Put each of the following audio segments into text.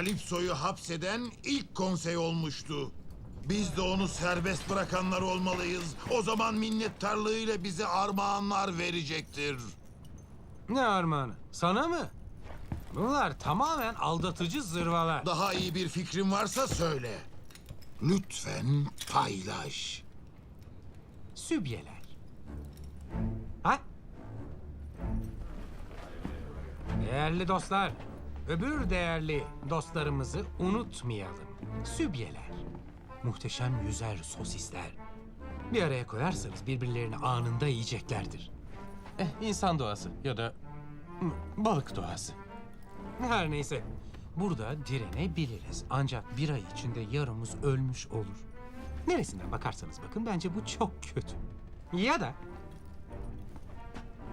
Kalipso'yu hapseden ilk konsey olmuştu. Biz de onu serbest bırakanlar olmalıyız. O zaman minnettarlığıyla bize armağanlar verecektir. Ne armağanı? Sana mı? Bunlar tamamen aldatıcı zırvalar. Daha iyi bir fikrin varsa söyle. Lütfen paylaş. Sübyeler. Ha? Değerli dostlar, öbür değerli dostlarımızı unutmayalım. Sübyeler. Muhteşem yüzer sosisler. Bir araya koyarsanız birbirlerini anında yiyeceklerdir. Eh, insan doğası ya da balık doğası. Her neyse. Burada direnebiliriz. Ancak bir ay içinde yarımız ölmüş olur. Neresinden bakarsanız bakın bence bu çok kötü. Ya da...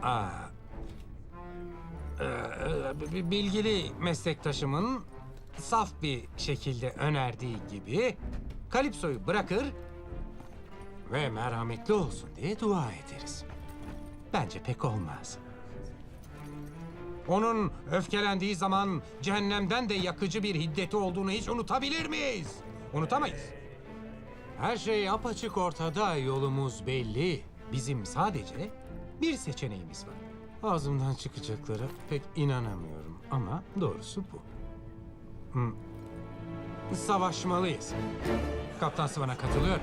Aa, Ee, b- bilgili meslektaşımın saf bir şekilde önerdiği gibi Kalipso'yu bırakır ve merhametli olsun diye dua ederiz. Bence pek olmaz. Onun öfkelendiği zaman cehennemden de yakıcı bir hiddeti olduğunu hiç unutabilir miyiz? Unutamayız. Her şey apaçık ortada, yolumuz belli. Bizim sadece bir seçeneğimiz var. Ağzımdan çıkacaklara pek inanamıyorum ama doğrusu bu. Hmm. Savaşmalıyız. Kaptan Sıvan'a katılıyor.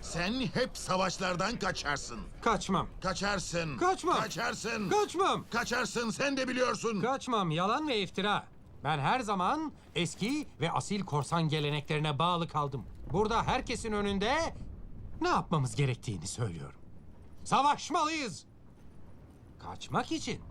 Sen hep savaşlardan kaçarsın. Kaçmam. Kaçarsın. Kaçmam. Kaçarsın. Kaçmam. Kaçarsın sen de biliyorsun. Kaçmam. Yalan ve iftira. Ben her zaman eski ve asil korsan geleneklerine bağlı kaldım. Burada herkesin önünde ne yapmamız gerektiğini söylüyorum. Savaşmalıyız. Kaçmak için.